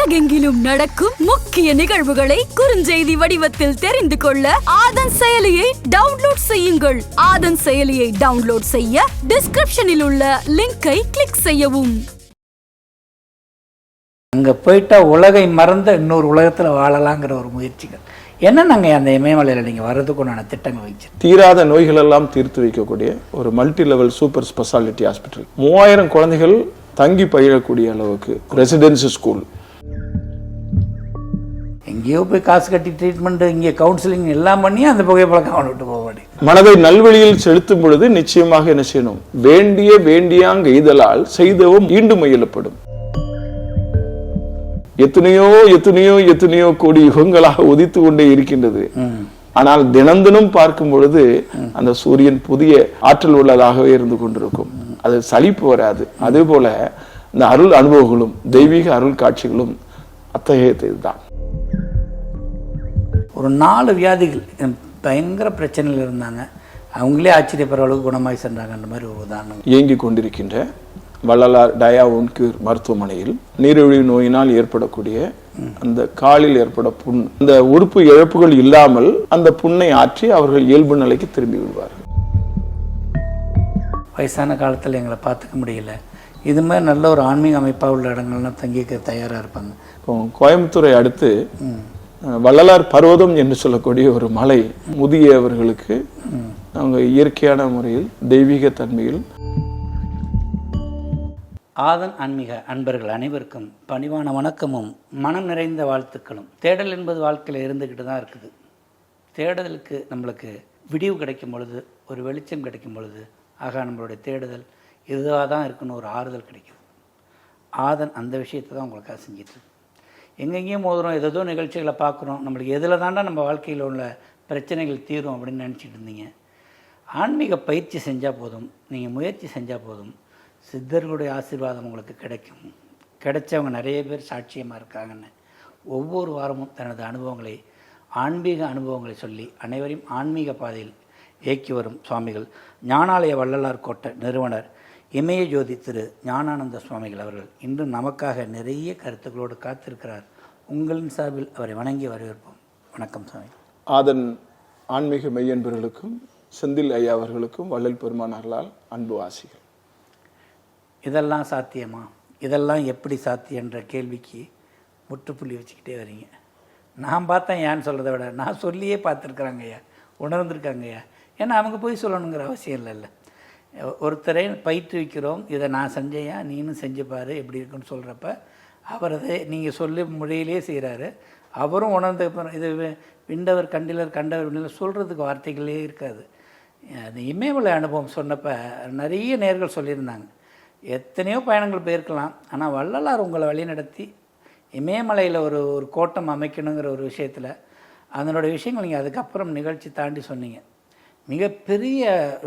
உலகெங்கிலும் நடக்கும் முக்கிய நிகழ்வுகளை குறுஞ்செய்தி வடிவத்தில் தெரிந்து கொள்ள ஆதன் செயலியை டவுன்லோட் செய்யுங்கள். ஆதன் செயலியை டவுன்லோட் செய்ய டிஸ்கிரிப்ஷனில் உள்ள லிங்கை கிளிக் செய்யவும். அங்கே போயிட்டா உலகை மறந்த இன்னொரு உலகத்தில் வாழலாங்கிற ஒரு முயற்சிகள். என்ன நாங்கள் அந்த இமயமலையில் நீங்கள் வர்றதுக்கு உண்டான திட்டங்கள் வச்சு தீராத நோய்கள் எல்லாம் தீர்த்து வைக்கக்கூடிய ஒரு multi level super speciality hospital மூவாயிரம் குழந்தைகள் தங்கி பயிலக்கூடிய அளவுக்கு ரெசிடென்சி ஸ்கூல் எங்கேயோ போய் காசு கட்டி ட்ரீட்மெண்ட் இங்கே கவுன்சிலிங் எல்லாம் பண்ணி அந்த புகைப்பழக்கம் அவனை விட்டு போக மாட்டேன் மனதை நல்வழியில் செலுத்தும் பொழுது நிச்சயமாக என்ன செய்யணும்? வேண்டிய வேண்டியாங்க எய்தலால் செய்தவும் ஈண்டும் முயலப்படும். எத்தனையோ எத்தனையோ எத்தனையோ கோடி யுகங்களாக உதித்து கொண்டே இருக்கின்றது. ஆனால் தினம் தினம் பார்க்கும் பொழுது அந்த சூரியன் புதிய ஆற்றல் உள்ளதாகவே இருந்து கொண்டிருக்கும். அது சலிப்பு வராது. அதே போல இந்த அருள் அனுபவங்களும் தெய்வீக அருள் காட்சிகளும் அத்தகையது இதுதான். ஒரு நாலு வியாதிகள் பயங்கர பிரச்சனையில் இருந்தாங்க. அவங்களே ஆச்சரியப்படுற அளவுக்கு குணமாகி சென்றாங்கன்ற மாதிரி ஒரு உதாரணம். இயங்கிக் கொண்டிருக்கின்ற வள்ளலார் டயா உன்கூர் மருத்துவமனையில் நீரிழிவு நோயினால் ஏற்படக்கூடிய அந்த காலில் ஏற்பட புண் இந்த உறுப்பு இழப்புகள் இல்லாமல் அந்த புண்ணை ஆற்றி அவர்கள் இயல்பு நிலைக்கு திரும்பி விடுவார்கள். வயசான காலத்தில் எங்களை பார்த்துக்க முடியல. இது மாதிரி நல்ல ஒரு ஆன்மீக அமைப்பாக உள்ள இடங்கள்லாம் தங்கிக்க தயாராக இருப்பாங்க. இப்போ கோயம்புத்தூரை அடுத்து வள்ளலார் பர்வதம் என்று சொல்லக்கூடிய ஒரு மலை முதியவர்களுக்கு அவங்க இயற்கையான முறையில் தெய்வீக தன்மையில் ஆதன் ஆன்மீக அன்பர்கள் அனைவருக்கும் பணிவான வணக்கமும் மனம் நிறைந்த வாழ்த்துக்களும். தேடல் என்பது வாழ்க்கையில் இருந்துக்கிட்டு தான் இருக்குது. தேடுதலுக்கு நம்மளுக்கு விடிவு கிடைக்கும் பொழுது ஒரு வெளிச்சம் கிடைக்கும் பொழுது ஆகா நம்மளுடைய தேடுதல் இதுவாக தான் இருக்குன்னு ஒரு ஆறுதல் கிடைக்குது ஆதன் அந்த விஷயத்தை தான் உங்களுக்காக செஞ்சிட்டு எங்கெங்கேயும் மோதுறோம் ஏதோ நிகழ்ச்சிகளை பார்க்குறோம் நம்மளுக்கு எதில் தாண்டா நம்ம வாழ்க்கையில் உள்ள பிரச்சனைகள் தீரும் அப்படின்னு நினச்சிட்டு இருந்தீங்க. ஆன்மீக பயிற்சி செஞ்சால் போதும் நீங்கள் முயற்சி செஞ்சால் போதும் சித்தர்களுடைய ஆசீர்வாதம் உங்களுக்கு கிடைக்கும். கிடைச்சவங்க நிறைய பேர் சாட்சியமாக இருக்காங்கன்னு. ஒவ்வொரு வாரமும் தனது அனுபவங்களை ஆன்மீக அனுபவங்களை சொல்லி அனைவரையும் ஆன்மீக பாதையில் இயக்கி வரும் சுவாமிகள். ஞானாலய வள்ளலார் கோட்டை நிறுவனர் இமய ஜோதி திரு ஞானானந்த சுவாமிகள் அவர்கள் இன்று நமக்காக நிறைய கருத்துக்களோடு காத்திருக்கிறார். உங்களின் சார்பில் அவரை வணங்கி வரவேற்போம். வணக்கம் சுவாமி ஆதன் ஆன்மீக மெய்யன்பர்களுக்கும் செந்தில் ஐயா அவர்களுக்கும் வள்ளல் பெருமானார்களால் அன்பு ஆசிகள் இதெல்லாம் சாத்தியமா? இதெல்லாம் எப்படி சாத்தியன்ற கேள்விக்கு முற்றுப்புள்ளி வச்சுக்கிட்டே வரீங்க. நான் பார்த்தேன் ஏன்னு சொல்கிறத விட நான் சொல்லியே பார்த்துருக்குறாங்க ஐயா உணர்ந்திருக்காங்க ஐயா ஏன்னா அவங்க போய் சொல்லணுங்கிற அவசியம் இல்லைல்ல. ஒருத்தரை பயிற்றுவிக்கிறோம் இதை நான் செஞ்சேயா நீனும் செஞ்சு பாரு எப்படி இருக்குன்னு சொல்கிறப்ப அவர் அதை நீங்கள் சொல்லி மொழியிலே செய்கிறாரு அவரும் உணர்ந்த இது விண்டவர் கண்டிலர் கண்டவர் விண்டலர் சொல்கிறதுக்கு வார்த்தைகளே இருக்காது. அந்த இமயமலை அனுபவம் சொன்னப்போ நிறைய நேர்கள் சொல்லியிருந்தாங்க. எத்தனையோ பயணங்கள் போயிருக்கலாம். ஆனால் வள்ளலார் உங்களை வழிநடத்தி இமயமலையில் ஒரு ஒரு கோட்டம் அமைக்கணுங்கிற ஒரு விஷயத்தில் அதனுடைய விஷயங்கள் நீங்கள் அதுக்கப்புறம் நிகழ்ச்சி தாண்டி சொன்னீங்க. மிகப்பெரிய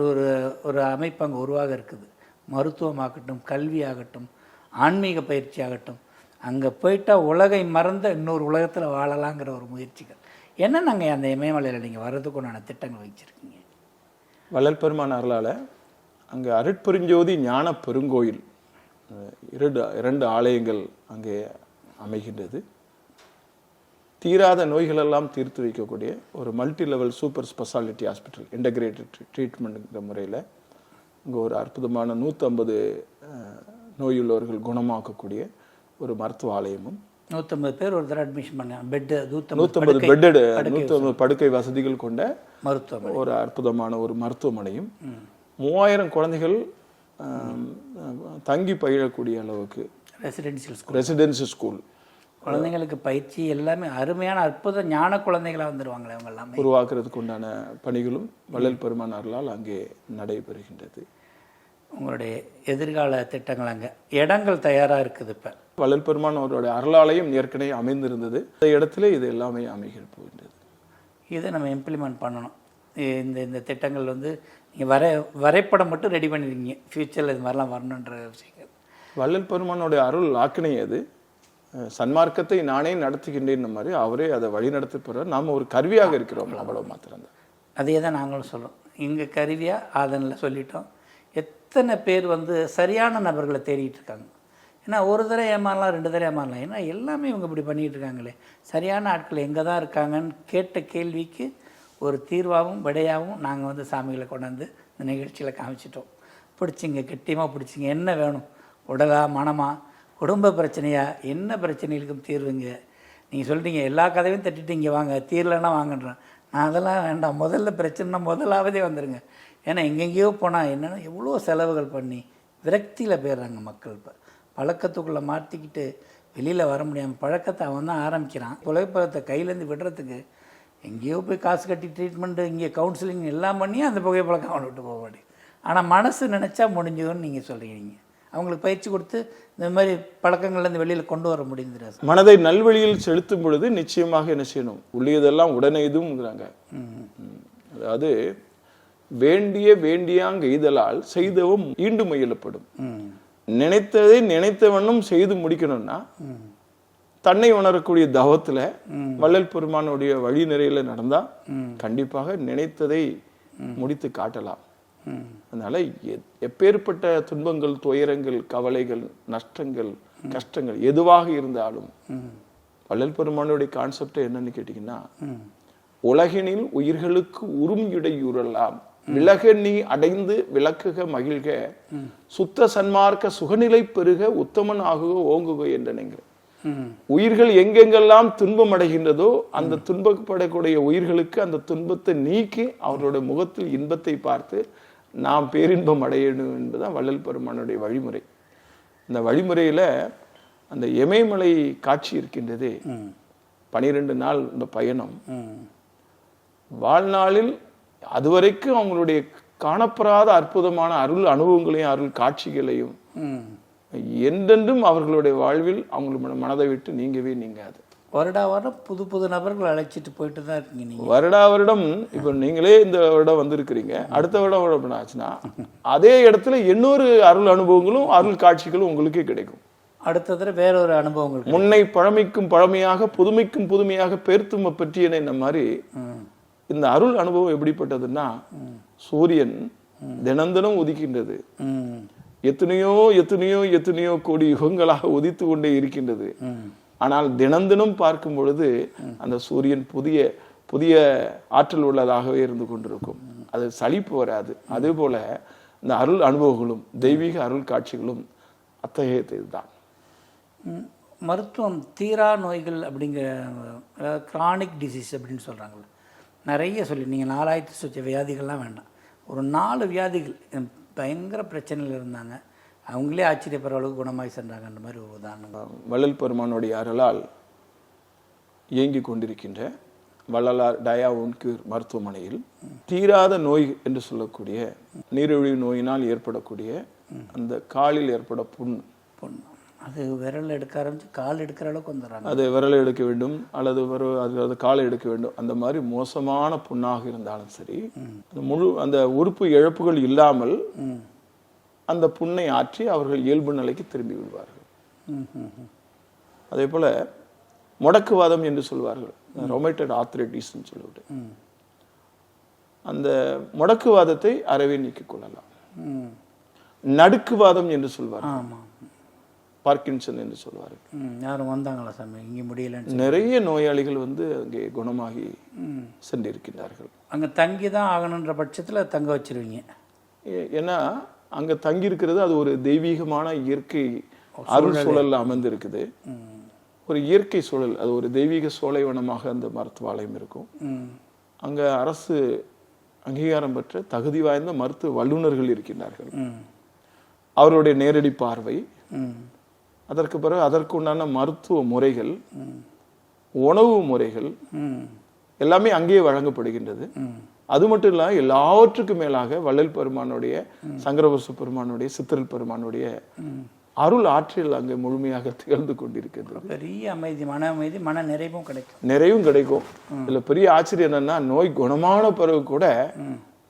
ஒரு ஒரு அமைப்பு அங்கே உருவாக இருக்குது. மருத்துவமாகட்டும் கல்வியாகட்டும் ஆன்மீக பயிற்சி ஆகட்டும் அங்கே போயிட்டால் உலகை மறந்த இன்னொரு உலகத்தில் வாழலாங்கிற ஒரு முயற்சிகள். என்ன நாங்கள் அந்த இமயமலையில் நீங்கள் வர்றதுக்கு உண்டான திட்டங்கள் வச்சுருக்கீங்க? வள்ளல் அருளால் அங்கே அருட்பெருஞ்சோதி ஞான பெருங்கோயில் இரண்டு இரண்டு ஆலயங்கள் அங்கே அமைகின்றது. தீராத நோய்களெல்லாம் தீர்த்து வைக்கக்கூடிய ஒரு multi level super speciality hospital integrated ட்ரீட்மெண்ட்டுங்கிற முறையில் இங்கே ஒரு அற்புதமான நூற்றம்பது நோயுள்ளவர்கள் குணமாக்கக்கூடிய ஒரு மருத்துவ ஆலயமும் நூற்றம்பது பேர் ஒரு தடவை அட்மிஷன் பண்ணாங்க பெட்டு நூற்றம்பது பெட்டடு நூற்றம்பது படுக்கை வசதிகள் கொண்ட மருத்துவம் ஒரு அற்புதமான ஒரு மருத்துவமனையும் மூவாயிரம் குழந்தைகள் தங்கி பயிலக்கூடிய அளவுக்கு ரெசிடென்சியல் ஸ்கூல் ரெசிடென்சி ஸ்கூல் குழந்தைங்களுக்கு பயிற்சி எல்லாமே அருமையான அற்புத ஞான குழந்தைகளாக வந்துடுவாங்களே அவங்க எல்லாமே. உருவாக்குறதுக்கு உண்டான பணிகளும் வள்ளல் பெருமானார்களால் அங்கே நடைபெறுகின்றது. உங்களுடைய எதிர்கால திட்டங்கள் அங்கே இடங்கள் தயாராக இருக்குது இப்போ. வள்ளல் பெருமான் அவருடைய அருளாலயம் ஏற்கனவே அமைந்திருந்தது. இந்த இடத்துல இது எல்லாமே அமைகிற போகின்றது. இதை நம்ம இம்ப்ளிமெண்ட் பண்ணணும். இந்த இந்த திட்டங்கள் வந்து நீங்கள் வரை வரைபடம் மட்டும் ரெடி பண்ணிருக்கீங்க. ஃப்யூச்சரில் இது மாதிரிலாம் வரணுன்ற விஷயங்கள். வள்ளல் பெருமானுடைய அருள் ஆக்கினை அது. சன்மார்க்கத்தை நானே நடத்துகின்றேன் மாதிரி அவரே அதை வழி நடத்தி போகிறார் நாம் ஒரு கருவியாக இருக்கிறோம் அவ்வளோ மாத்திரம் அதே தான் நாங்களும் சொல்கிறோம் இங்கே கருவியாக ஆதனில் சொல்லிட்டோம். எத்தனை பேர் வந்து சரியான நபர்களை தேடிட்டு இருக்காங்க? ஏன்னா ஒரு தடவை ஏமாறலாம் ரெண்டு தடவை ஏமாறலாம். ஏன்னா எல்லாமே இவங்க இப்படி பண்ணிகிட்டு இருக்காங்களே. சரியான ஆட்கள் எங்கே தான் இருக்காங்கன்னு கேட்ட கேள்விக்கு ஒரு தீர்வாகவும் விடையாகவும் நாங்கள் வந்து சாமிகளை கொண்டாந்து இந்த நிகழ்ச்சியில் காமிச்சிட்டோம். பிடிச்சிங்க கெட்டியமாக பிடிச்சிங்க. என்ன வேணும்? உடலா மனமாக குடும்ப பிரச்சனையா? என்ன பிரச்சனைகளுக்கும் தீர்வுங்க? நீங்கள் சொல்லிட்டீங்க எல்லா கதையும் தட்டிட்டு இங்கே வாங்க தீரலைன்னா வாங்கன்றேன். நான் அதெல்லாம் வேண்டாம். முதல்ல பிரச்சனைனா முதலாவதே வந்துடுங்க ஏன்னா எங்கெங்கேயோ போனால் என்னென்னா எவ்வளோ செலவுகள் பண்ணி விரக்தியில் போயிடுறாங்க மக்கள் இப்போ. பழக்கத்துக்குள்ளே மாட்டிக்கிட்டு வெளியில் வர முடியாமல் பழக்கத்தை அவன் தான் ஆரம்பிக்கிறான். புகைப்பழத்தை கையிலேருந்து விடுறதுக்கு எங்கேயோ போய் காசு கட்டி ட்ரீட்மெண்ட்டு இங்கே கவுன்சிலிங் எல்லாம் பண்ணி அந்த புகைப்பழக்கம் அவனை விட்டு போக மாட்டேன் ஆனால் மனசு நினச்சா முடிஞ்சதுன்னு நீங்கள் சொல்கிறீங்க அவங்களுக்கு பயிற்சி கொடுத்து இந்த மாதிரி பழக்கங்கள்லேருந்து வெளியில் கொண்டு வர முடிந்துடாது மனதை நல்வழியில் செலுத்தும் பொழுது நிச்சயமாக என்ன செய்யணும்? உள்ளியதெல்லாம் உடனே இதுங்கிறாங்க. அதாவது வேண்டிய வேண்டியாங்க எய்தலால் செய்தவும் ஈண்டு முயலப்படும். நினைத்ததை நினைத்தவண்ணும் செய்து முடிக்கணும்னா தன்னை உணரக்கூடிய தவத்துல வள்ளல் பெருமானுடைய வழி நிறையில நடந்தா கண்டிப்பாக நினைத்ததை முடித்து காட்டலாம். அதனால எப்பேற்பட்ட துன்பங்கள் துயரங்கள் கவலைகள் நஷ்டங்கள் கஷ்டங்கள் எதுவாக இருந்தாலும் வள்ளல் பெருமானுடைய கான்செப்ட் என்னன்னு கேட்டீங்கன்னா உலகினில் உயிர்களுக்கு உறும் இடையூறலாம் விலக நீ அடைந்து விளக்குக மகிழ்க சுத்த சன்மார்க்க சுகநிலை பெருக உத்தமன் ஆகுக ஓங்குக என்றனைங்கிற. ம் உயிர்கள் எங்கெங்கெல்லாம் துன்பம் அடைகின்றதோ அந்த துன்பப்படக்கூடிய உயிர்களுக்கு அந்த துன்பத்தை நீக்கி அவர்களுடைய முகத்தில் இன்பத்தை பார்த்து நாம் பேரின்பம் அடையணும் என்பதுதான் வள்ளல் பெருமானுடைய வழிமுறை. இந்த வழிமுறையில அந்த எமயமலை காட்சி இருக்கின்றதே. பனிரெண்டு நாள் இந்த பயணம். வாழ்நாளில் அதுவரைக்கும் அவங்களுடைய காணப்பெறாத அற்புதமான அருள் அனுபவங்களையும் அருள் காட்சிகளையும் என்றென்றும் அவர்களுடைய வாழ்வில் அவங்களுடைய மனதை விட்டு நீங்கவே நீங்காது. வருடா வருடம் புது புது நபர்கள் அழைச்சிட்டு போயிட்டு தான் இருக்கீங்க நீங்கள் வருடா வருடம் இப்ப நீங்களே இந்த வருடம் வந்திருக்கிறீங்க. அடுத்த வருடம் வருடம் ஆச்சுன்னா அதே இடத்துல இன்னொரு அருள் அனுபவங்களும் அருள் காட்சிகளும் உங்களுக்கே கிடைக்கும். அடுத்த தடவை வேற ஒரு அனுபவங்கள் முன்னை பழமைக்கும் பழமையாக புதுமைக்கும் புதுமையாக பேர்த்தும பற்றியன இந்த மாதிரி இந்த அருள் அனுபவம் எப்படிப்பட்டதுன்னா சூரியன் தினந்தினம் உதிக்கின்றது. எத்தனையோ எத்தனையோ எத்தனையோ கோடி யுகங்களாக உதித்து கொண்டே இருக்கின்றது. ஆனால் தினந்தினம் பார்க்கும் பொழுது அந்த சூரியன் புதிய புதிய ஆற்றல் உள்ளதாகவே இருந்து கொண்டிருக்கும். அது சளிப்பு வராது. அதேபோல இந்த அருள் அனுபவங்களும் தெய்வீக அருள் காட்சிகளும் அத்தகையது தான் மருத்துவம் தீரா நோய்கள் அப்படிங்கிற கிரானிக் டிசீஸ் அப்படின்னு சொல்கிறாங்கல்ல நிறைய சொல்லி நீங்கள் நாலாயிரத்து சொச்ச வியாதிகள்லாம் வேண்டாம். ஒரு நாலு வியாதிகள் பயங்கர பிரச்சனையில் இருந்தாங்க. அவங்களே ஆச்சரியப்படுற அளவுக்கு குணமாய் சென்றாங்கன்ற மாதிரி ஒரு உதாரணம். வள்ளல் பெருமானுடைய அருளால் இயங்கிக் கொண்டிருக்கின்ற வள்ளலார் டயா உன்கூர் மருத்துவமனையில் தீராத நோய் என்று சொல்லக்கூடிய நீரிழிவு நோயினால் ஏற்படக்கூடிய அந்த காலில் ஏற்பட புண். பொண்ணு அது விரல் எடுக்க ஆரம்பிச்சு கால் எடுக்கிற அளவுக்கு வந்துடுறாங்க. அது விரலை எடுக்க வேண்டும் அல்லது வரு அது அது காலை எடுக்க வேண்டும். அந்த மாதிரி மோசமான புண்ணாக இருந்தாலும் சரி அந்த முழு அந்த உறுப்பு இழப்புகள் இல்லாமல் அந்த புண்ணை ஆற்றி அவர்கள் இயல்பு நிலைக்கு திரும்பி விடுவார்கள். அதே போல முடக்குவாதம் என்று சொல்வார்கள். ரொமேட்டட் ஆர்த்ரைட்டிஸ்ன்னு சொல்லிவிட்டு. அந்த முடக்குவாதத்தை அறவே நீக்கிக் கொள்ளலாம். நடுக்குவாதம் என்று ஆமாம் பார்க்கின்சன் என்று சொல்வார்கள். யாரும் வந்தாங்களா சாமி? இங்கே முடியலன்னு நிறைய நோயாளிகள் வந்து அங்கே குணமாகி ம் சென்றிருக்கிறார்கள் அங்கே தங்கி தான் ஆகணுன்ற பட்சத்தில் தங்க வச்சிருவீங்க. ஏன்னா அங்க தங்கி இருக்கிறது அது ஒரு தெய்வீகமான இயற்கை அருள் சூழல்ல அமைந்திருக்குது ம். ஒரு இயற்கை சூழல் அது ஒரு தெய்வீக சோலைவனமாக அந்த மருத்துவாலயம் இருக்கும். அங்க அரசு அங்கீகாரம் பெற்ற தகுதி வாய்ந்த மருத்துவ வல்லுநர்கள் இருக்கின்றார்கள். அவருடைய நேரடி பார்வை. அதற்கு பிறகு அதற்குண்டான மருத்துவ முறைகள் உணவு முறைகள் எல்லாமே அங்கேயே வழங்கப்படுகின்றது. அது மட்டும் இல்ல எல்லாவற்றுக்கும் மேலாக வள்ளல் பெருமானுடைய சங்கரவச பெருமானுடைய சித்திரல் பெருமானுடைய அருள் ஆற்றல் அங்கே முழுமையாக திகழ்ந்து கொண்டிருக்கிறது பெரிய அமைதி மன அமைதி மன நிறைவும் கிடைக்கும். நிறைவும் கிடைக்கும். இதுல பெரிய ஆச்சரியம் என்னன்னா நோய் குணமான பிறகு கூட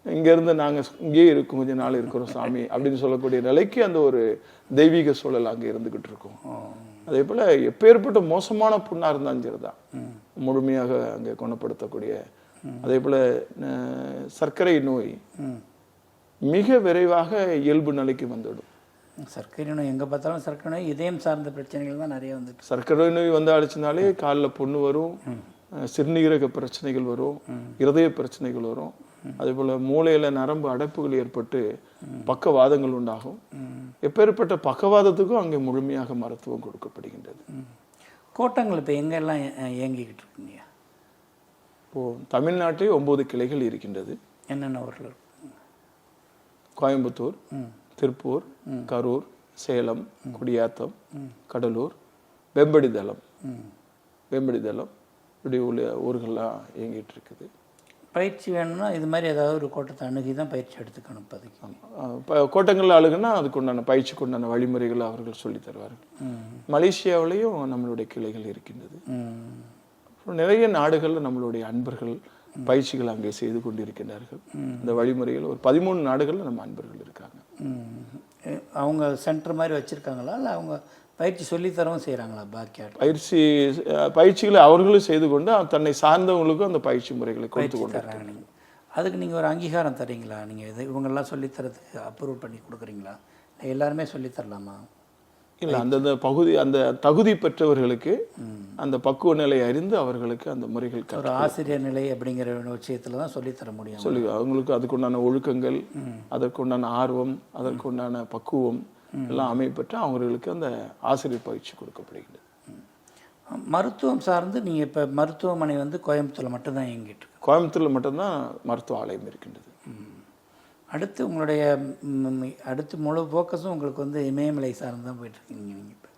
இங்க இருந்து நாங்க இங்கேயே இருக்கும் கொஞ்ச நாள் இருக்கிறோம் சாமி அப்படின்னு சொல்லக்கூடிய நிலைக்கு அந்த ஒரு தெய்வீக சூழல் அங்க இருந்துகிட்டு இருக்கும். அதே போல எப்பேற்பட்ட மோசமான புண்ணா இருந்தாலும் சரிதான். முழுமையாக அங்க குணப்படுத்தக்கூடிய அதே போல சர்க்கரை நோய் மிக விரைவாக இயல்பு நிலைக்கு வந்துடும் சர்க்கரை நோய் எங்கே பார்த்தாலும் சர்க்கரை நோய் இதயம் சார்ந்த பிரச்சனைகள் தான் நிறைய வந்துட்டு. சர்க்கரை நோய் வந்து அழைச்சினாலே காலில் புண்ணு வரும் சிறுநீரக பிரச்சனைகள் வரும் இருதய பிரச்சனைகள் வரும். அதே போல மூளையில நரம்பு அடைப்புகள் ஏற்பட்டு பக்கவாதங்கள் உண்டாகும். எப்பேற்பட்ட பக்கவாதத்துக்கும் அங்கே முழுமையாக மருத்துவம் கொடுக்கப்படுகின்றது. கோட்டங்கள் இப்போ எங்கெல்லாம் இய- இயங்கிக்கிட்டு இருக்குங்க? இப்போ தமிழ்நாட்டில் ஒன்பது கிளைகள் இருக்கின்றது. என்னென்ன ஊரில் கோயம்புத்தூர் திருப்பூர் கரூர் சேலம் குடியாத்தம் கடலூர் வெம்படிதளம். வெம்படிதளம் இப்படி உள்ள ஊர்கள்லாம் இயங்கிட்டு இருக்குது. பயிற்சி வேணும்னா இது மாதிரி ஏதாவது ஒரு கோட்டத்தை அணுகி தான் பயிற்சி எடுத்துக்கணும் இப்போதைக்கு. அஹ் ப- கோட்டங்கள் ஆளுங்கன்னா அதுக்கு உண்டான பயிற்சிக்கு உண்டான வழிமுறைகளை அவர்கள் சொல்லித் தருவார்கள். மலேசியாவிலையும் நம்மளுடைய கிளைகள் இருக்கின்றது. நிறைய நாடுகளில் நம்மளுடைய அன்பர்கள் பயிற்சிகள் அங்கே செய்து கொண்டிருக்கின்றார்கள். இந்த வழிமுறைகள் ஒரு பதிமூணு நாடுகளில் நம்ம அன்பர்கள் இருக்காங்க. அவங்க சென்டர் மாதிரி வச்சுருக்காங்களா? இல்லை அவங்க பயிற்சி சொல்லித்தரவும் செய்கிறாங்களா பாக்கியாட்? பயிற்சி பயிற்சிகளை அவர்களும் செய்து கொண்டு தன்னை சார்ந்தவங்களுக்கும் அந்த பயிற்சி முறைகளை கொடுத்து கொண்டு அதுக்கு நீங்கள் ஒரு அங்கீகாரம் தரீங்களா? நீங்கள் இது இவங்கெல்லாம் சொல்லித்தரதுக்கு அப்ரூவ் பண்ணி கொடுக்குறீங்களா? இல்லை எல்லாருமே சொல்லித்தரலாமா இல்லை அந்தந்த பகுதி அந்த தகுதி பெற்றவர்களுக்கு அந்த பக்குவ நிலை அறிந்து அவர்களுக்கு அந்த முறைகள் ஒரு ஆசிரியர் நிலை அப்படிங்கிற விஷயத்தில் தான் சொல்லித்தர முடியும். சொல்லி அவங்களுக்கு அதுக்குண்டான ஒழுக்கங்கள் அதற்குண்டான ஆர்வம் அதற்குண்டான பக்குவம் எல்லாம் அமைப்பெற்று அவர்களுக்கு அந்த ஆசிரியர் பயிற்சி கொடுக்கப்படுகிறது. மருத்துவம் சார்ந்து நீங்கள் இப்போ மருத்துவமனை வந்து கோயம்புத்தூரில் மட்டும்தான் இயங்கிட்டு கோயம்புத்தூர்ல மட்டும்தான் மருத்துவ ஆலயம் இருக்கின்றது. அடுத்து உங்களுடைய அடுத்து முழு ஃபோக்கஸும் உங்களுக்கு வந்து இமயமலை சார்ந்து தான் போயிட்டுருக்கீங்க நீங்கள் இப்போ.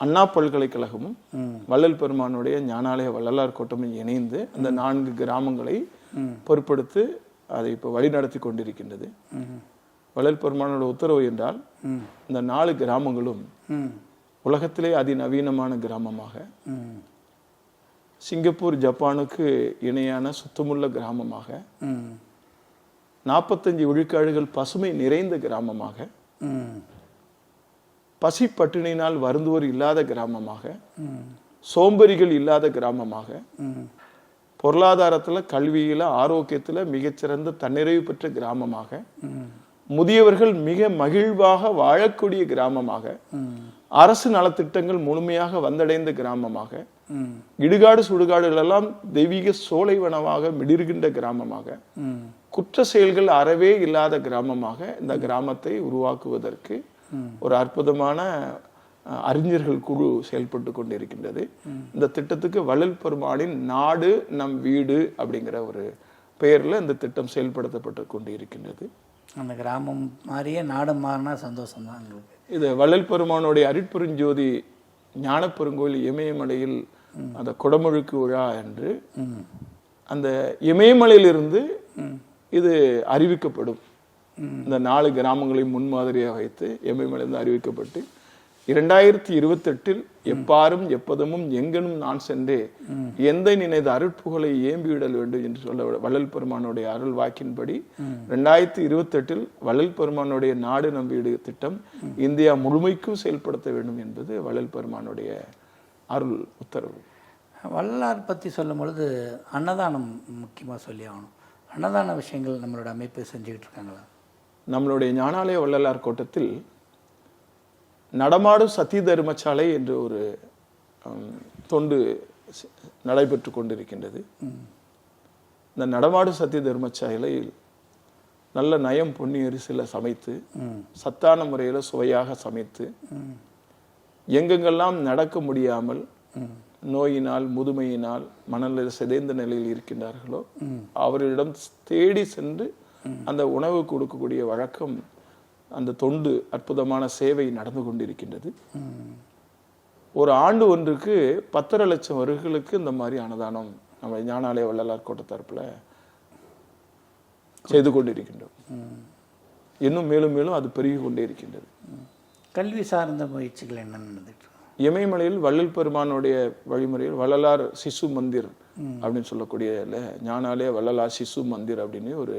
அண்ணா பல்கலைக்கழகமும் வள்ளல் பெருமானுடைய ஞானாலய வள்ளலார் கூட்டமும் இணைந்து அந்த நான்கு கிராமங்களை பொறுப்படுத்து அதை இப்போ வழிநடத்தி கொண்டிருக்கின்றது. வள்ளல் பெருமானோட உத்தரவு என்றால் இந்த நாலு கிராமங்களும் உலகத்திலே அதிநவீனமான கிராமமாக சிங்கப்பூர் ஜப்பானுக்கு இணையான சுத்தமுள்ள கிராமமாக நாற்பத்தஞ்சு விழுக்காடுகள் பசுமை நிறைந்த கிராமமாக பசி பட்டினியினால் வருந்துவோர் இல்லாத கிராமமாக சோம்பரிகள் இல்லாத கிராமமாக பொருளாதாரத்தில் கல்வியில் ஆரோக்கியத்தில் மிகச்சிறந்த தன்னிறைவு பெற்ற கிராமமாக முதியவர்கள் மிக மகிழ்வாக வாழக்கூடிய கிராமமாக அரசு நலத்திட்டங்கள் முழுமையாக வந்தடைந்த கிராமமாக இடுகாடு சுடுகாடுகள் எல்லாம் தெய்வீக சோலைவனமாக மிடிர்கின்ற கிராமமாக குற்ற செயல்கள் அறவே இல்லாத கிராமமாக இந்த கிராமத்தை உருவாக்குவதற்கு ஒரு அற்புதமான அறிஞர்கள் குழு செயல்பட்டு கொண்டிருக்கின்றது. இந்த திட்டத்துக்கு வள்ளல் பெருமானின் நாடு நம் வீடு அப்படிங்கிற ஒரு பெயர்ல இந்த திட்டம் செயல்படுத்தப்பட்டு கொண்டு இருக்கின்றது அந்த கிராமம் மாதிரியே நாடு மாறினா சந்தோஷம் தான் எங்களுக்கு. இது வள்ளல் பெருமானுடைய அருட்பெருஞ்சோதி ஞானப்பெருங்கோயில் இமயமலையில் அந்த குடமுழுக்கு விழா என்று அந்த இமயமலையிலிருந்து இது அறிவிக்கப்படும். இந்த நாலு கிராமங்களையும் முன்மாதிரியாக வைத்து இமயமலையிலிருந்து அறிவிக்கப்பட்டு இரண்டாயிரத்தி இருபத்தெட்டில் எப்பாரும் எப்பதமும் எங்கனும் நான் சென்றே எந்த நினைத அருட்புகளை ஏம்பிவிடல் வேண்டும் என்று சொல்ல வள்ளல் பெருமானுடைய அருள் வாக்கின்படி ரெண்டாயிரத்தி இருபத்தெட்டில் வள்ளல் பெருமானுடைய நாடு நம்பீடு திட்டம் இந்தியா முழுமைக்கும் செயல்படுத்த வேண்டும் என்பது வள்ளல் பெருமானுடைய அருள் உத்தரவு. வள்ளலார் பற்றி சொல்லும் பொழுது அன்னதானம் முக்கியமாக சொல்லி ஆகணும். அன்னதான விஷயங்கள் நம்மளோட அமைப்பு செஞ்சுக்கிட்டு இருக்காங்களா? நம்மளுடைய ஞானாலய வள்ளலார் கோட்டத்தில் நடமாடும் சத்திய தர்மசாலை என்று ஒரு தொண்டு நடைபெற்று கொண்டிருக்கின்றது. இந்த நடமாடும் சத்திய தர்மசாலையில் நல்ல நயம் பொன்னி அரிசியில் சமைத்து சத்தான முறையில் சுவையாக சமைத்து எங்கெங்கெல்லாம் நடக்க முடியாமல் நோயினால் முதுமையினால் மனநிலை சிதைந்த நிலையில் இருக்கின்றார்களோ அவர்களிடம் தேடி சென்று அந்த உணவு கொடுக்கக்கூடிய வழக்கம் அந்த தொண்டு அற்புதமான சேவை நடந்து கொண்டிருக்கின்றது. ஒரு ஆண்டு ஒன்றுக்கு பத்தரை லட்சம் வருகளுக்கு இந்த மாதிரி அன்னதானம் நம்ம ஞானாலய வள்ளலார் கோட்ட தரப்புல செய்து கொண்டிருக்கின்றோம். இன்னும் மேலும் மேலும் அது பெருகி கொண்டே இருக்கின்றது. கல்வி சார்ந்த முயற்சிகள் என்ன நடந்துட்டு? இமயமலையில் வள்ளல் பெருமானுடைய வழிமுறையில் வள்ளலார் சிசு மந்திர் அப்படின்னு சொல்லக்கூடிய ஞானாலே ஞானாலய வள்ளலார் சிசு மந்திர் அப்படின்னு ஒரு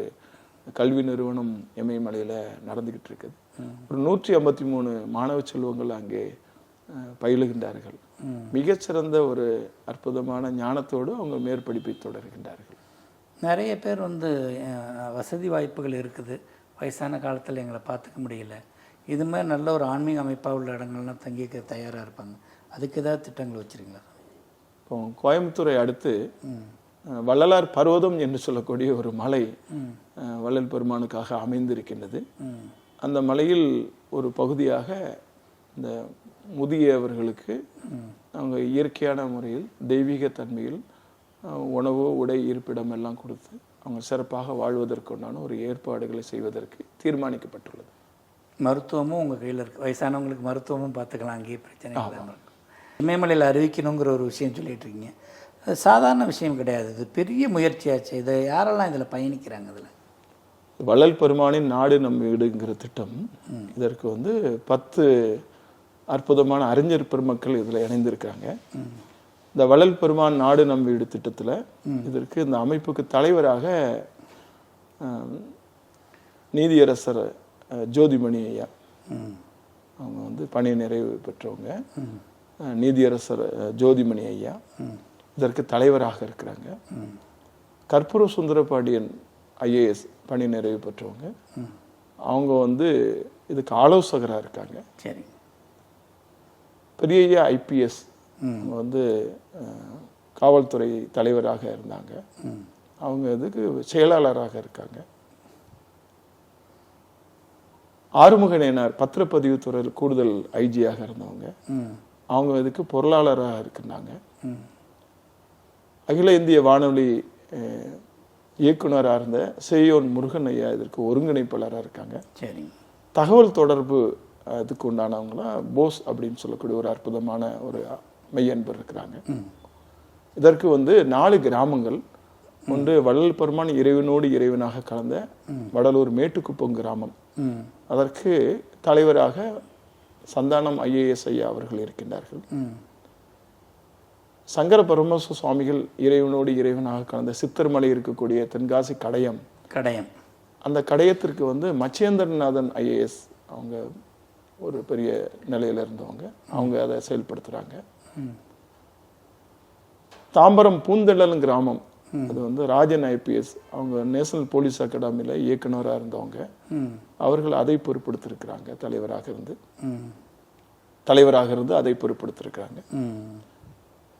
கல்வி நிறுவனம் இமயமலையில் நடந்துக்கிட்டு இருக்குது. ஒரு நூற்றி ஐம்பத்தி மூணு மாணவ செல்வங்கள் அங்கே பயிலுகின்றார்கள். மிகச்சிறந்த ஒரு அற்புதமான ஞானத்தோடு அவங்க மேற்படிப்பை தொடர்கின்றார்கள். நிறைய பேர் வந்து வசதி வாய்ப்புகள் இருக்குது. வயசான காலத்தில் எங்களை பார்த்துக்க முடியல. இது மாதிரி நல்ல ஒரு ஆன்மீக அமைப்பாக உள்ள இடங்கள்லாம் தங்கிக்க தயாராக இருப்பாங்க. அதுக்கு ஏதாவது திட்டங்கள் வச்சுருங்களா இப்போ கோயம்புத்தூரை அடுத்து வள்ளலார் பர்வதம் என்று சொல்லக்கூடிய ஒரு மலை வள்ளல் பெருமானுக்காக அமைந்திருக்கின்றது. அந்த மலையில் ஒரு பகுதியாக இந்த முதியவர்களுக்கு அவங்க இயற்கையான முறையில் தெய்வீக தன்மையில் உணவு உடை இருப்பிடம் எல்லாம் கொடுத்து அவங்க சிறப்பாக வாழ்வதற்குண்டான ஒரு ஏற்பாடுகளை செய்வதற்கு தீர்மானிக்கப்பட்டுள்ளது. மருத்துவமும் உங்கள் கையில் இருக்குது வயசானவங்களுக்கு மருத்துவமும் பார்த்துக்கலாம். அங்கேயே பிரச்சனை இல்லாமல் இருக்கும். இமயமலையில் அறிவிக்கணுங்கிற ஒரு விஷயம் சொல்லிட்டு இருக்கீங்க. அது சாதாரண விஷயம் கிடையாது. இது பெரிய முயற்சியாச்சு. இதை யாரெல்லாம் இதில் பயணிக்கிறாங்க இதில்? வள்ளல் பெருமானின் நாடு நம் வீடுங்கிற திட்டம் இதற்கு வந்து பத்து அற்புதமான அறிஞர் பெருமக்கள் இதில் இணைந்திருக்காங்க இந்த வள்ளல் பெருமான் நாடு நம் வீடு திட்டத்தில் இதற்கு இந்த அமைப்புக்கு தலைவராக நீதியரசர் ஜோதிமணி ஐயா. அவங்க வந்து பணி நிறைவு பெற்றவங்க. நீதியரசர் ஜோதிமணி ஐயா. இதற்கு தலைவராக இருக்கிறாங்க. கற்பூர சுந்தரபாண்டியன் ஐஏஎஸ் பணி நிறைவு பெற்றவங்க. அவங்க வந்து இதுக்கு ஆலோசகராக இருக்காங்க. சரி. பெரிய ஐபிஎஸ் அவங்க வந்து காவல்துறை தலைவராக இருந்தாங்க. அவங்க இதுக்கு செயலாளராக இருக்காங்க. ஆறுமுகனேனார் பத்திரப்பதிவு துறையில் கூடுதல் ஐஜியாக இருந்தவங்க. அவங்க இதுக்கு பொருளாளராக இருக்கிறாங்க அகில இந்திய வானொலி இயக்குனராக இருந்த செய்யோன் முருகன் ஐயா இதற்கு ஒருங்கிணைப்பாளராக இருக்காங்க. சரிங்க. தகவல் தொடர்பு அஹ், இதுக்கு உண்டானவங்களாம் போஸ் அப்படின்னு சொல்லக்கூடிய ஒரு அற்புதமான ஒரு மெய்யன்பர் இருக்கிறாங்க. இதற்கு வந்து நாலு கிராமங்கள் ஒன்று வள்ளல் பெருமான் இறைவனோடு இறைவனாக கலந்த வடலூர் மேட்டுக்குப்பம் கிராமம். அதற்கு தலைவராக சந்தானம் ஐஏஎஸ் ஐயா அவர்கள் இருக்கின்றார்கள். சங்கர பரமச சுவாமிகள் இறைவனோடு இறைவனாக கலந்த சித்தர்மலை இருக்கக்கூடிய தென்காசி கடையம். கடையம். அந்த கடையத்திற்கு வந்து மச்சேந்திரநாதன் ஐஏஎஸ் அவங்க ஒரு பெரிய நிலையில இருந்தவங்க. அவங்க அதை செயல்படுத்துறாங்க. தாம்பரம் பூந்தெழல் கிராமம் அது வந்து ராஜன் ஐபிஎஸ் அவங்க நேஷனல் போலீஸ் அகாடமியில் இயக்குனராக இருந்தவங்க. அவர்கள் அதை பொறுப்படுத்திருக்கிறாங்க தலைவராக இருந்து. தலைவராக இருந்து அதை பொறுப்படுத்திருக்கிறாங்க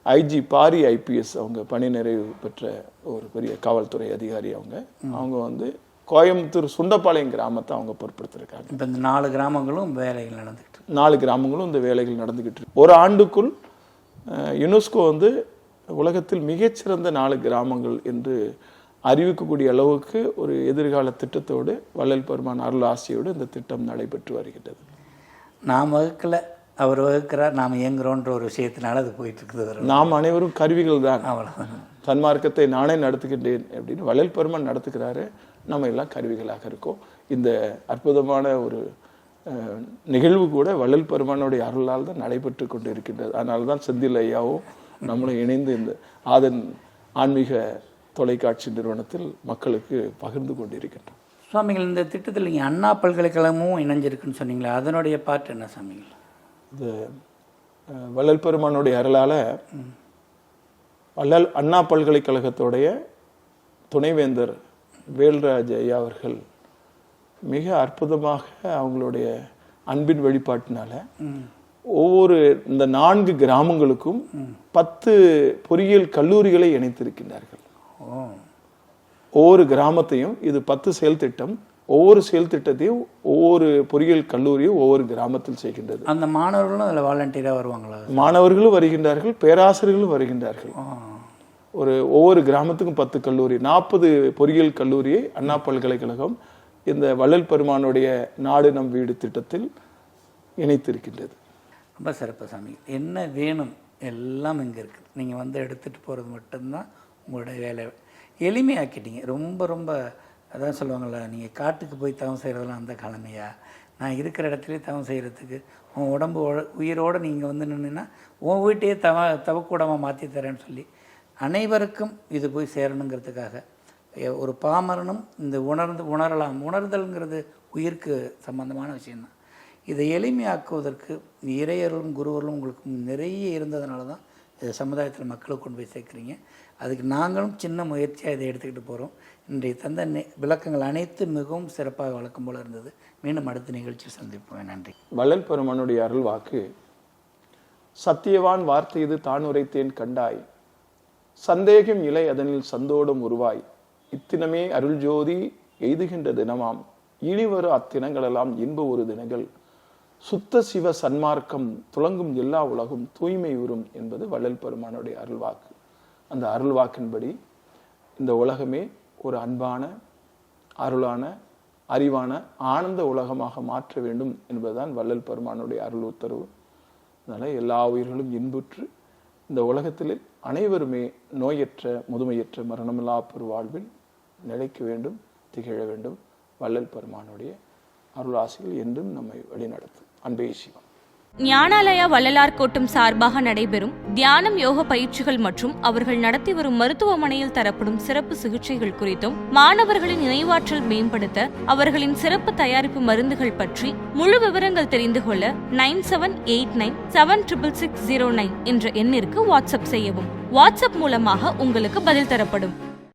ஐஜி பாரி ஐபிஎஸ் அவங்க பணி நிறைவு பெற்ற ஒரு பெரிய காவல்துறை அதிகாரி அவங்க. அவங்க வந்து கோயம்புத்தூர் சுண்டப்பாளையம் கிராமத்தை அவங்க பொறுப்படுத்திருக்காங்க இப்போ இந்த நாலு கிராமங்களும் வேலைகள் நடந்துக்கிட்டு. நாலு கிராமங்களும் இந்த வேலைகள் நடந்துகிட்டு இருக்கு. ஒரு ஆண்டுக்குள் யுனெஸ்கோ வந்து உலகத்தில் மிகச்சிறந்த நாலு கிராமங்கள் என்று அறிவிக்கக்கூடிய அளவுக்கு ஒரு எதிர்கால திட்டத்தோடு வள்ளல் பெருமான் அருள் ஆசையோடு இந்த திட்டம் நடைபெற்று வருகின்றது. நாம் வகுக்கல அவர் வகுக்கிறார் நாம் இயங்குறோன்ற ஒரு விஷயத்தினால அது போயிட்டு இருக்குது நாம் அனைவரும் கருவிகள் தான். சன்மார்க்கத்தை நானே நடத்துகின்றேன் அப்படின்னு வள்ளல் பெருமான் நடத்துகிறாரு. நம்ம எல்லாம் கருவிகளாக இருக்கோம். இந்த அற்புதமான ஒரு நிகழ்வு கூட வள்ளல் பெருமானுடைய அருளால் தான் நடைபெற்று கொண்டு இருக்கின்றது அதனால தான் செந்தில் ஐயாவும் நம்மளும் இணைந்து இந்த ஆதன் ஆன்மீக தொலைக்காட்சி நிறுவனத்தில் மக்களுக்கு பகிர்ந்து கொண்டிருக்கின்றோம். சுவாமிகள் இந்த திட்டத்தில் நீங்கள் அண்ணா பல்கலைக்கழகமும் இணைஞ்சிருக்குன்னு சொன்னீங்களே அதனுடைய பாட்டு என்ன சுவாமிகள்? இது வள்ளல் பெருமானுடைய அருளால வள்ளல் அண்ணா பல்கலைக்கழகத்துடைய துணைவேந்தர் வேல்ராஜ் ஐயா அவர்கள் மிக அற்புதமாக அவங்களுடைய அன்பின் வெளிப்பாட்டினால ஒவ்வொரு இந்த நான்கு கிராமங்களுக்கும் பத்து பொறியியல் கல்லூரிகளை இணைத்திருக்கின்றார்கள். ஒவ்வொரு கிராமத்தையும் இது பத்து செயல் திட்டம் ஒவ்வொரு செயல் திட்டத்தையும் ஒவ்வொரு பொறியியல் கல்லூரியும் ஒவ்வொரு கிராமத்தில் செய்கின்றது. அந்த மாணவர்களும் அதில் வாலண்டியராக வருவாங்களா? மாணவர்களும் வருகின்றார்கள் பேராசிரியர்களும் வருகின்றார்கள். ஒரு ஒவ்வொரு கிராமத்துக்கும் பத்து கல்லூரி நாற்பது பொறியியல் கல்லூரியை அண்ணா பல்கலைக்கழகம் இந்த வள்ளல் பெருமானுடைய நாடு நம் வீடு திட்டத்தில் இணைத்திருக்கின்றது. ரொம்ப சிறப்பு சாமி. என்ன வேணும் எல்லாம் இங்கே இருக்குது நீங்கள் வந்து எடுத்துகிட்டு போகிறது மட்டும்தான் உங்களுடைய வேலை. எளிமையாக்கிட்டீங்க. ரொம்ப ரொம்ப அதான் சொல்லுவாங்கள்ல நீங்கள் காட்டுக்கு போய் தவம் செய்கிறதெல்லாம் அந்த காலமையா? நான் இருக்கிற இடத்துலேயே தவம் செய்கிறதுக்கு உன் உடம்பு உயிரோடு நீங்கள் வந்து நின்றுன்னா உன் வீட்டையே தவ தவக்கூடமாக மாற்றி தரேன்னு சொல்லி அனைவருக்கும் இது போய் சேரணுங்கிறதுக்காக ஒரு பாமரனும் இந்த உணர்ந்து உணரலாம். உணர்தல்ங்கிறது உயிருக்கு சம்பந்தமான விஷயந்தான் இதை எளிமையாக்குவதற்கு இறையர்களும் குருவர்களும் உங்களுக்கு நிறைய இருந்ததுனால தான் இதை சமுதாயத்தில் மக்களை கொண்டு போய் சேர்க்குறீங்க. அதுக்கு நாங்களும் சின்ன முயற்சியாக இதை எடுத்துக்கிட்டு போகிறோம் இன்றைய தந்த விளக்கங்கள் அனைத்து மிகவும் சிறப்பாக வழக்கம் போல இருந்தது. மீண்டும் அடுத்த நிகழ்ச்சி சந்திப்போம். நன்றி. வள்ளல் பெருமனுடைய அருள் வாக்கு சத்தியவான் வார்த்தை இது தான் உரைத்தேன் கண்டாய். சந்தேகம் இலை அதனில் சந்தோடம் உருவாய். இத்தினமே அருள் ஜோதி எய்துகின்ற தினமாம். இனிவரும் அத்தினங்களெல்லாம் இன்ப ஒரு தினங்கள். சுத்த சிவ சன்மார்க்கம் துளங்கும் எல்லா உலகும் தூய்மை உறும் என்பது வள்ளல் பெருமானுடைய அருள்வாக்கு. அந்த அருள்வாக்கின்படி இந்த உலகமே ஒரு அன்பான அருளான அறிவான ஆனந்த உலகமாக மாற்ற வேண்டும் என்பதுதான் வள்ளல் பெருமானுடைய அருள் உத்தரவு. அதனால் எல்லா உயிர்களும் இன்புற்று இந்த உலகத்தில் அனைவருமே நோயற்ற முதுமையற்ற மரணமில்லா பெருவாழ்வில் நிலைக்க வேண்டும் திகழ வேண்டும். வள்ளல் பெருமானுடைய அருளாசிகள் என்றும் நம்மை வழிநடத்தும். அன்பே சிவம். ஞானாலயா வள்ளலார் கோட்டம் சார்பாக நடைபெறும் தியானம் யோக பயிற்சிகள் மற்றும் அவர்கள் நடத்தி வரும் மருத்துவமனையில் தரப்படும் சிறப்பு சிகிச்சைகள் குறித்தும் மாணவர்களின் நினைவாற்றல் மேம்படுத்த அவர்களின் சிறப்பு தயாரிப்பு மருந்துகள் பற்றி முழு விவரங்கள் தெரிந்து கொள்ள nine seven eight nine seven triple six zero nine என்ற எண்ணிற்கு வாட்ஸ்அப் செய்யவும். வாட்ஸ்அப் மூலமாக உங்களுக்கு பதில் தரப்படும்.